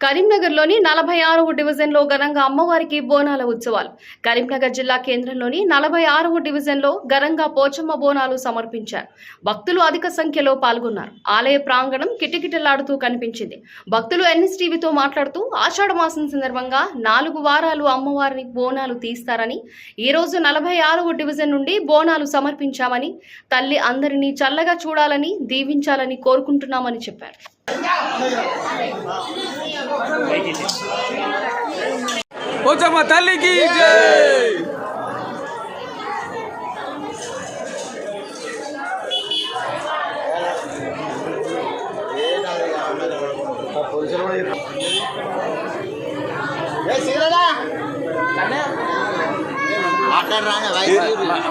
కరీంనగర్లోని నలభై ఆరవ డివిజన్లో ఘనంగా అమ్మవారికి బోనాల ఉత్సవాలు. కరీంనగర్ జిల్లా కేంద్రంలోని నలభై ఆరవ డివిజన్లో ఘనంగా పోచమ్మ బోనాలు సమర్పించారు. భక్తులు అధిక సంఖ్యలో పాల్గొన్నారు. ఆలయ ప్రాంగణం కిటకిటలాడుతూ కనిపించింది. భక్తులు ఎన్ఎస్టీవీతో మాట్లాడుతూ ఆషాఢ మాసం సందర్భంగా నాలుగు వారాలు అమ్మవారిని బోనాలు తీస్తారని ఈ రోజు నలభై ఆరవ డివిజన్ నుండి బోనాలు సమర్పించామని తల్లి అందరినీ చల్లగా చూడాలని దీవించాలని కోరుకుంటున్నామని చెప్పారు. పోచమ్మ తల్లికి జై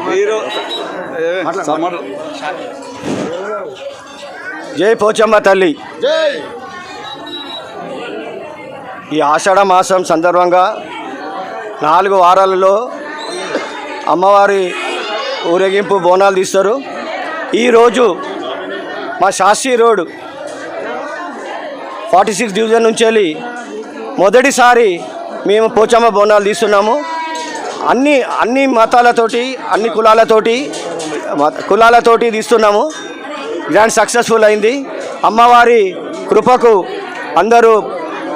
మీరు సమర్ జై పోచమ్మ తల్లి. ఈ ఆషాఢ మాసం సందర్భంగా నాలుగు వారాలలో అమ్మవారి ఊరేగింపు బోనాలు తీస్తారు. ఈరోజు మా Shastri road forty six division నుంచి వెళ్ళి మొదటిసారి మేము పోచమ్మ బోనాలు తీస్తున్నాము. అన్ని అన్ని మతాలతోటి అన్ని కులాలతోటి కులాలతోటి తీస్తున్నాము. గ్రాండ్ సక్సెస్ఫుల్ అయింది. అమ్మవారి కృపకు అందరూ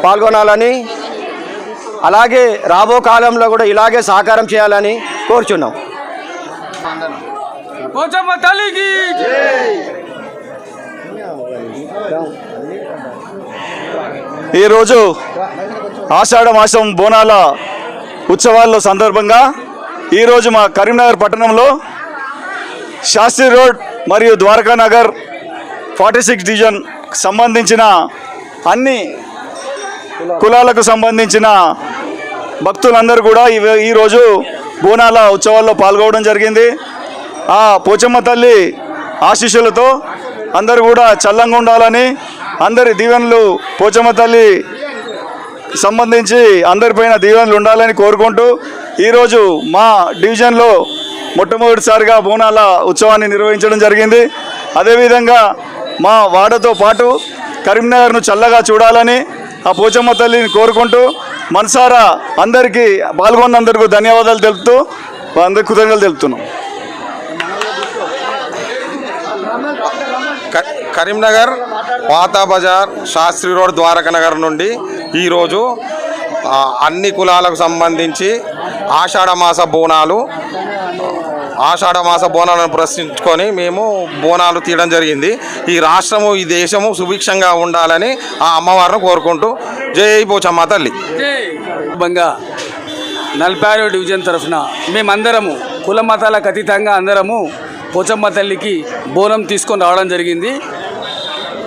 పాల్గొనాలని అలాగే రాబో కాలంలో కూడా ఇలాగే సహకారం చేయాలని కోరుచున్నాం. పోచమ్మ తల్లికి జై. ఈరోజు ఆషాఢ మాసం బోనాల ఉత్సవాల సందర్భంగా ఈరోజు మా కరీంనగర్ పట్టణంలో శాస్త్రి రోడ్ మరియు Dwaraka Nagar forty six division సంబంధించిన అన్ని కులాలకు సంబంధించిన భక్తులందరూ కూడా ఈ- ఈరోజు బోనాల ఉత్సవాల్లో పాల్గొనడం జరిగింది. ఆ పోచమ్మ తల్లి ఆశీస్సులతో అందరూ కూడా చల్లంగా ఉండాలని అందరి దీవెనలు పోచమ్మ తల్లి సంబంధించి అందరిపైన దీవెనలు ఉండాలని కోరుకుంటూ ఈరోజు మా డివిజన్లో మొట్టమొదటిసారిగా బోనాల ఉత్సవాన్ని నిర్వహించడం జరిగింది. అదేవిధంగా మా వాడతో పాటు కరీంనగర్ను చల్లగా చూడాలని ఆ పోచమ్మ తల్లిని కోరుకుంటూ మనసారా అందరికీ పాల్గొన్నందుకు ధన్యవాదాలు తెలుపుతూ అందరికి కృతజ్ఞతలు తెలుపుతున్నాం. క- కరీంనగర్ పాతా బజార్ శాస్త్రి రోడ్ ద్వారకా నగర్ నుండి ఈరోజు అన్ని కులాలకు సంబంధించి ఆషాఢమాస బోనాలు ఆషాఢ మాస బోనాలను ప్రశ్నించుకొని మేము బోనాలు తీయడం జరిగింది. ఈ రాష్ట్రము ఈ దేశము సుభిక్షంగా ఉండాలని ఆ అమ్మవారిని కోరుకుంటూ జై పోచమ్మ తల్లి. బంగా నల్పారో డివిజన్ తరఫున మేమందరము కుల మతాలకు అతీతంగా అందరము పోచమ్మ తల్లికి బోనం తీసుకొని రావడం జరిగింది.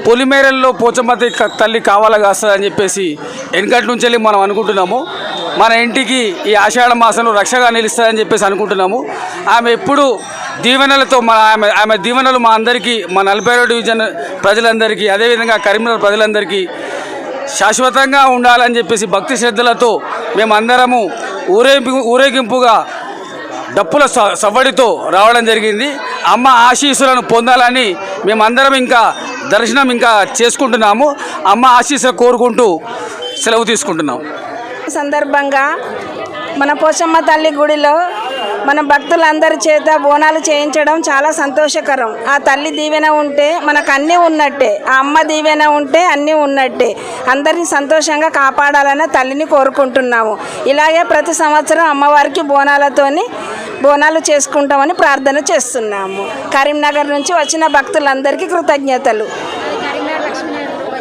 పొలిమేరల్లో పోచమ్మ తల్లి క- తల్లి కాస్తుందని చెప్పేసి వెనకటి నుంచి వెళ్ళి మనం అనుకుంటున్నాము. మన ఇంటికి ఈ ఆషాఢ మాసంలో రక్షగా నిలుస్తుందని చెప్పేసి అనుకుంటున్నాము. ఆమె ఎప్పుడు దీవెనలతో మా ఆమె ఆమె దీవెనలు మా అందరికీ మా నలభై డివిజన్ ప్రజలందరికీ అదేవిధంగా కరీంనగర్ ప్రజలందరికీ శాశ్వతంగా ఉండాలని చెప్పేసి భక్తి శ్రద్ధలతో మేమందరము ఊరేగింపు ఊరేగింపుగా డప్పుల స- సవ్వడితో రావడం జరిగింది. అమ్మ ఆశీస్సులను పొందాలని మేమందరం ఇంకా దర్శనం ఇంకా చేసుకుంటున్నాము. అమ్మ ఆశీస్సులు కోరుకుంటూ సెలవు తీసుకుంటున్నాం. సందర్భంగా మన పోచమ్మ తల్లి గుడిలో మన భక్తులందరి చేత బోనాలు చేయించడం చాలా సంతోషకరం. ఆ తల్లి దీవెన ఉంటే మనకు అన్నీ ఉన్నట్టే ఆ అమ్మ దీవెన ఉంటే అన్నీ ఉన్నట్టే. అందరినీ సంతోషంగా కాపాడాలని తల్లిని కోరుకుంటున్నాము. ఇలాగే ప్రతి సంవత్సరం అమ్మవారికి బోనాలతోని బోనాలు చేసుకుంటామని ప్రార్థన చేస్తున్నాము. కరీంనగర్ నుంచి వచ్చిన భక్తులందరికీ కృతజ్ఞతలు.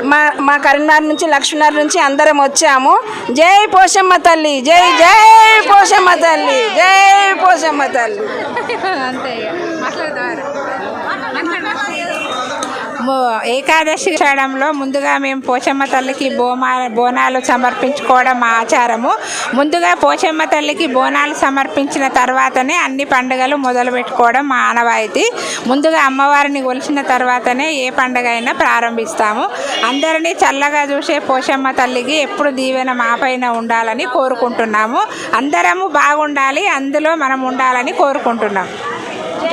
మా మా కరీంనగర్ నుంచి లక్ష్మీనగర్ నుంచి అందరం వచ్చాము. జై పోషమ్మ తల్లి జై జై పోషమ్మ తల్లి జై పోషమ్మ తల్లి. మో- ఏకాదశి చేయడంలో ముందుగా మేము పోచమ్మ తల్లికి బోమా బోనాలు సమర్పించుకోవడం ఆచారము. ముందుగా పోచమ్మ తల్లికి బోనాలు సమర్పించిన తర్వాతనే అన్ని పండుగలు మొదలు పెట్టుకోవడం మా ఆనవాయితీ. ముందుగా అమ్మవారిని కొలిచిన తర్వాతనే ఏ పండుగ అయినా ప్రారంభిస్తాము. అందరినీ చల్లగా చూసే పోచమ్మ తల్లికి ఎప్పుడు దీవెన మాపైన ఉండాలని కోరుకుంటున్నాము. అందరము బాగుండాలి అందులో మనం ఉండాలని కోరుకుంటున్నాం.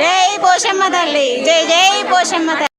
జై పోషమ్మ తల్లి జై జై పోషమ్మ తల్లి.